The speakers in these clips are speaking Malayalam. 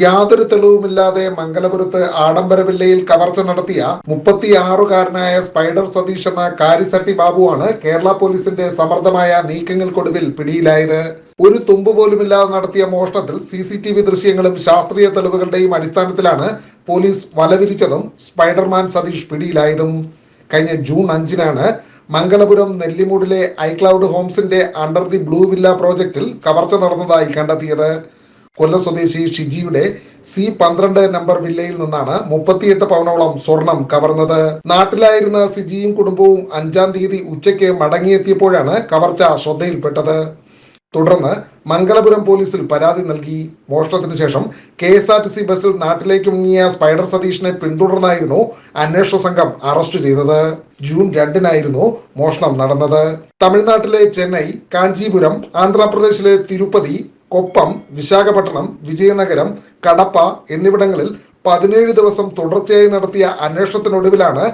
യാതൊരു തെളിവുമില്ലാതെ മംഗലപുരത്ത് ആഡംബര വില്ലയിൽ കവർച്ച നടത്തിയ മുപ്പത്തിയാറുകാരനായ സ്പൈഡർ സതീഷ് എന്ന കാരിസട്ടി ബാബുവാണ് കേരള പോലീസിന്റെ സമർത്ഥമായ നീക്കങ്ങൾക്കൊടുവിൽ പിടിയിലായത്. ഒരു തുമ്പ് പോലുമില്ലാതെ നടത്തിയ മോഷണത്തിൽ സി സി ടി വി ദൃശ്യങ്ങളും ശാസ്ത്രീയ തെളിവുകളുടെയും അടിസ്ഥാനത്തിലാണ് പോലീസ് വലവിരിച്ചതും സ്പൈഡർമാൻ സതീഷ് പിടിയിലായതും. കഴിഞ്ഞ ജൂൺ അഞ്ചിനാണ് മംഗലപുരം നെല്ലിമൂടിലെ ഐക്ലൗഡ് ഹോംസിന്റെ അണ്ടർ ദി ബ്ലൂ വില്ല പ്രോജക്റ്റിൽ കവർച്ച നടന്നതായി കണ്ടെത്തിയത്. കൊല്ലം സ്വദേശി ഷിജിയുടെ സി പന്ത്രണ്ട് നമ്പർ വില്ലയിൽ നിന്നാണ് മുപ്പത്തിയെട്ട് പവനോളം സ്വർണം കവർന്നത്. നാട്ടിലായിരുന്ന സിജിയും കുടുംബവും അഞ്ചാം തീയതി ഉച്ചയ്ക്ക് മടങ്ങിയെത്തിയപ്പോഴാണ് കവർച്ച ശ്രദ്ധയിൽപ്പെട്ടത്. തുടർന്ന് മംഗലപുരം പോലീസിൽ പരാതി നൽകി. മോഷണത്തിന് ശേഷം K S R T C ബസ്സിൽ നാട്ടിലേക്ക് മുങ്ങിയ സ്പൈഡർ സതീഷിനെ പിന്തുടർന്നായിരുന്നു അന്വേഷണ സംഘം അറസ്റ്റ് ചെയ്തത്. ജൂൺ രണ്ടിനായിരുന്നു മോഷണം നടന്നത്. തമിഴ്നാട്ടിലെ ചെന്നൈ കാഞ്ചീപുരം ആന്ധ്രാപ്രദേശിലെ തിരുപ്പതി കൊപ്പം വിശാഖപട്ടണം വിജയനഗരം കടപ്പ എന്നിവിടങ്ങളിൽ പതിനേഴ് ദിവസം തുടർച്ചയായി നടത്തിയ അന്വേഷണത്തിനൊടുവിലാണ്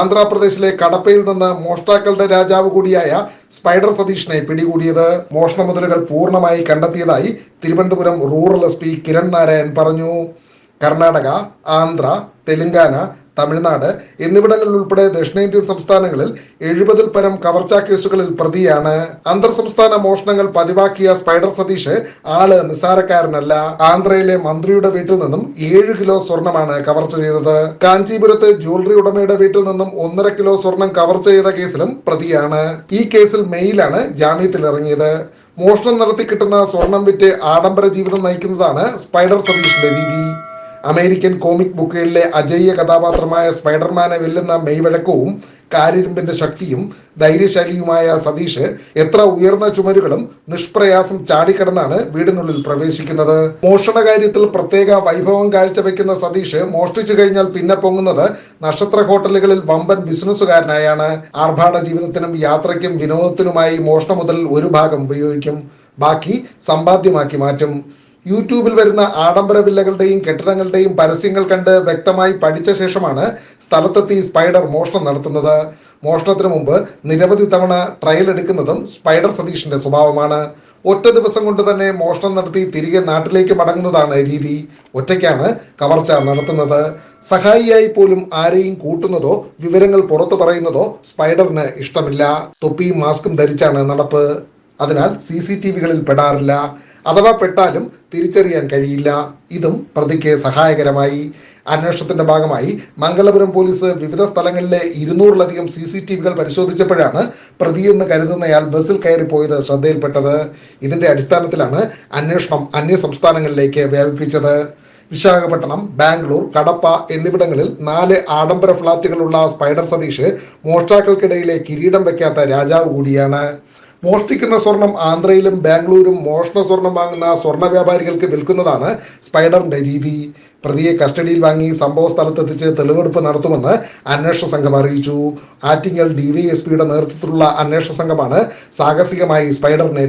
ആന്ധ്രാപ്രദേശിലെ കടപ്പയിൽ നിന്ന് മോഷ്ടാക്കളുടെ രാജാവ് കൂടിയായ സ്പൈഡർ സതീഷിനെ പിടികൂടിയത്. മോഷണ മുതലുകൾ പൂർണമായി കണ്ടെത്തിയതായി Thiruvananthapuram rural S P Kiran Narayan പറഞ്ഞു. കർണാടക ആന്ധ്ര തെലങ്കാന തമിഴ്നാട് എന്നിവിടങ്ങളിൽ ഉൾപ്പെടെ ദക്ഷിണേന്ത്യൻ സംസ്ഥാനങ്ങളിൽ എഴുപതിൽ പരം കവർച്ചാ കേസുകളിൽ പ്രതിയാണ്. അന്തർ സംസ്ഥാന മോഷണങ്ങൾ പതിവാക്കിയ സ്പൈഡർ സതീഷ് ആൾ നിസ്സാരക്കാരനല്ല. ആന്ധ്രയിലെ മന്ത്രിയുടെ വീട്ടിൽ നിന്നും ഏഴ് കിലോ സ്വർണമാണ് കവർച്ച ചെയ്തത്. കാഞ്ചീപുരത്ത് ജ്വല്ലറി ഉടമയുടെ വീട്ടിൽ നിന്നും ഒന്നര കിലോ സ്വർണം കവർച്ച ചെയ്ത കേസിലും പ്രതിയാണ്. ഈ കേസിൽ മെയിലാണ് ജാമ്യത്തിൽ ഇറങ്ങിയത്. മോഷണം നടത്തി കിട്ടുന്ന സ്വർണം വിറ്റ് ആഡംബര ജീവിതം നയിക്കുന്നതാണ് സ്പൈഡർ സതീഷിന്റെ രീതി. അമേരിക്കൻ കോമിക് ബുക്കുകളിലെ അജയ്യ കഥാപാത്രമായ സ്പൈഡർമാനെ വെല്ലുന്ന മെയ്വഴക്കവും കാരിരുമ്പിന്റെ ശക്തിയും ധൈര്യശാലിയുമായ സതീഷ് എത്ര ഉയർന്ന ചുമരുകളും നിഷ്പ്രയാസം ചാടിക്കടന്നാണ് വീടിനുള്ളിൽ പ്രവേശിക്കുന്നത്. മോഷണ കാര്യത്തിൽ പ്രത്യേക വൈഭവം കാഴ്ചവെക്കുന്ന സതീഷ് മോഷ്ടിച്ചു കഴിഞ്ഞാൽ പിന്നെ പൊങ്ങുന്നത് നക്ഷത്ര ഹോട്ടലുകളിൽ വമ്പൻ ബിസിനസ്സുകാരനായാണ്. ആർഭാട ജീവിതത്തിനും യാത്രയ്ക്കും വിനോദത്തിനുമായി മോഷണ മുതൽ ഒരു ഭാഗം ഉപയോഗിക്കും. ബാക്കി സമ്പാദ്യമാക്കി മാറ്റും. യൂട്യൂബിൽ വരുന്ന ആഡംബര വില്ലകളുടെയും കെട്ടിടങ്ങളുടെയും പരസ്യങ്ങൾ കണ്ട് വ്യക്തമായി പഠിച്ച ശേഷമാണ് സ്ഥലത്തെത്തി സ്പൈഡർ മോഷണം നടത്തുന്നത്. മോഷണത്തിന് മുമ്പ് നിരവധി തവണ ട്രയൽ എടുക്കുന്നതും സ്പൈഡർ സതീഷിന്റെ സ്വഭാവമാണ്. ഒറ്റ ദിവസം കൊണ്ട് തന്നെ മോഷണം നടത്തി തിരികെ നാട്ടിലേക്ക് മടങ്ങുന്നതാണ് രീതി. ഒറ്റയ്ക്കാണ് കവർച്ച നടത്തുന്നത്. സഹായിയായി പോലും ആരെയും കൂട്ടുന്നതോ വിവരങ്ങൾ പുറത്തു പറയുന്നതോ സ്പൈഡറിന് ഇഷ്ടമില്ല. തൊപ്പിയും മാസ്കും ധരിച്ചാണ് നടപ്പ്. അതിനാൽ സി സി ടി വികളിൽ പെടാറില്ല അഥവാ പെട്ടാലും തിരിച്ചറിയാൻ കഴിയില്ല. ഇതും പ്രതിക്ക് സഹായകരമായി. അന്വേഷണത്തിന്റെ ഭാഗമായി മംഗലപുരം പോലീസ് വിവിധ സ്ഥലങ്ങളിലെ ഇരുന്നൂറിലധികം സി സി ടി വികൾ പരിശോധിച്ചപ്പോഴാണ് പ്രതിയെന്ന് കരുതുന്നയാൾ ബസ്സിൽ കയറിപ്പോയത് ശ്രദ്ധയിൽപ്പെട്ടത്. ഇതിന്റെ അടിസ്ഥാനത്തിലാണ് അന്വേഷണം അന്യ സംസ്ഥാനങ്ങളിലേക്ക് വ്യാപിപ്പിച്ചത്. വിശാഖപട്ടണം ബാംഗ്ലൂർ കടപ്പ എന്നിവിടങ്ങളിൽ നാല് ആഡംബര ഫ്ളാറ്റുകളുള്ള സ്പൈഡർ സതീഷ് മോഷ്ടാക്കൾക്കിടയിലെ കിരീടം വെക്കാത്ത രാജാവ് കൂടിയാണ്. മോഷ്ടിക്കുന്ന സ്വർണം ആന്ധ്രയിലും ബാംഗ്ലൂരും മോഷണ സ്വർണം വാങ്ങുന്ന സ്വർണ വ്യാപാരികൾക്ക് വിൽക്കുന്നതാണ് സ്പൈഡറിന്റെ രീതി. പ്രതിയെ കസ്റ്റഡിയിൽ വാങ്ങി സംഭവ സ്ഥലത്തെത്തിച്ച് തെളിവെടുപ്പ് നടത്തുമെന്ന് അന്വേഷണ സംഘം അറിയിച്ചു. ആറ്റിങ്ങൽ ഡിവൈഎസ്പിയുടെ നേതൃത്വത്തിലുള്ള അന്വേഷണ സംഘമാണ് സാഹസികമായി സ്പൈഡറിനെ